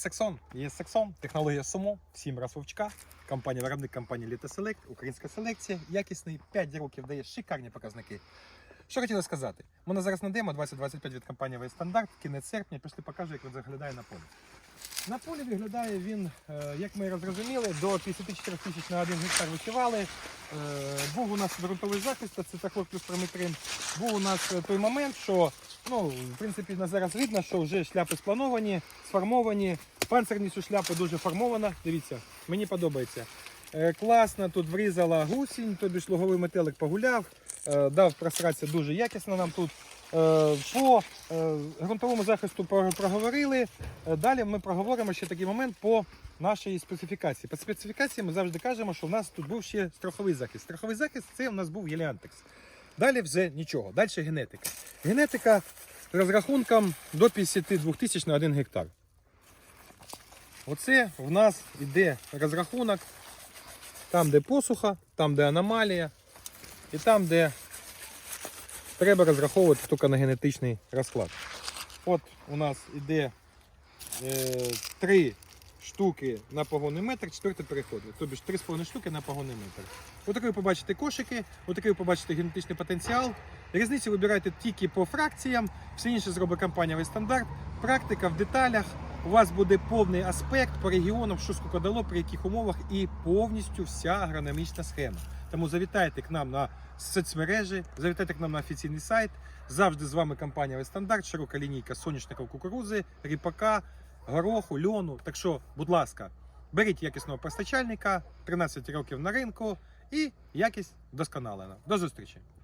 Сексон, є сексон, технологія СОМО, 7 раз вовчка, компанія виробник компанії Літоселект, українська селекція, якісний, 5 років дає шикарні показники. Що хотіли сказати? У мене зараз на демо 2025 від компанії Весь Стандарт, кінець серпня, пішли покажу, як він виглядає на полі. На полі виглядає він, е, як ми розрозуміли, до 54 тисяч на 1 гектар висівали. Е, Був у нас ґрунтовий захист, це також плюс промітрин. Був у нас е, той момент, що ну, в принципі зараз видно, що вже шляпи сплановані, сформовані. Панцирність у шляпи дуже формована. Дивіться, мені подобається. Е, Класно тут врізала гусінь, тобі ж луговий метелик погуляв, е, дав просратися дуже якісно нам тут. По е, ґрунтовому захисту проговорили. Далі ми проговоримо ще такий момент по нашій специфікації. По специфікації ми завжди кажемо, що в нас тут був ще страховий захист. Страховий захист це у нас був Єліантекс. Далі вже нічого. Далі генетика. Генетика з розрахунком до 52 тисяч на 1 гектар. Оце в нас йде розрахунок там, де посуха, там, де аномалія, і там, де треба розраховувати тільки на генетичний розклад. От у нас іде е, штуки на погонний метр, четвертий переходить. Тобто ж 3,5 штуки на погонний метр. Отакий ви побачите кошики, отакий ви побачите генетичний потенціал. Різницю вибирайте тільки по фракціям, все інше зробить компанія «Весь стандарт. Практика в деталях. У вас буде повний аспект по регіонам, що скільки дало, при яких умовах, і повністю вся агрономічна схема. Тому завітайте к нам на соцмережі, завітайте к нам на офіційний сайт. Завжди з вами компанія «Весь стандарт, широка лінійка соняшників кукурузи, ріпака, гороху, льону. Так що, будь ласка, беріть якісного постачальника, 13 років на ринку і якість досконалена. До зустрічі!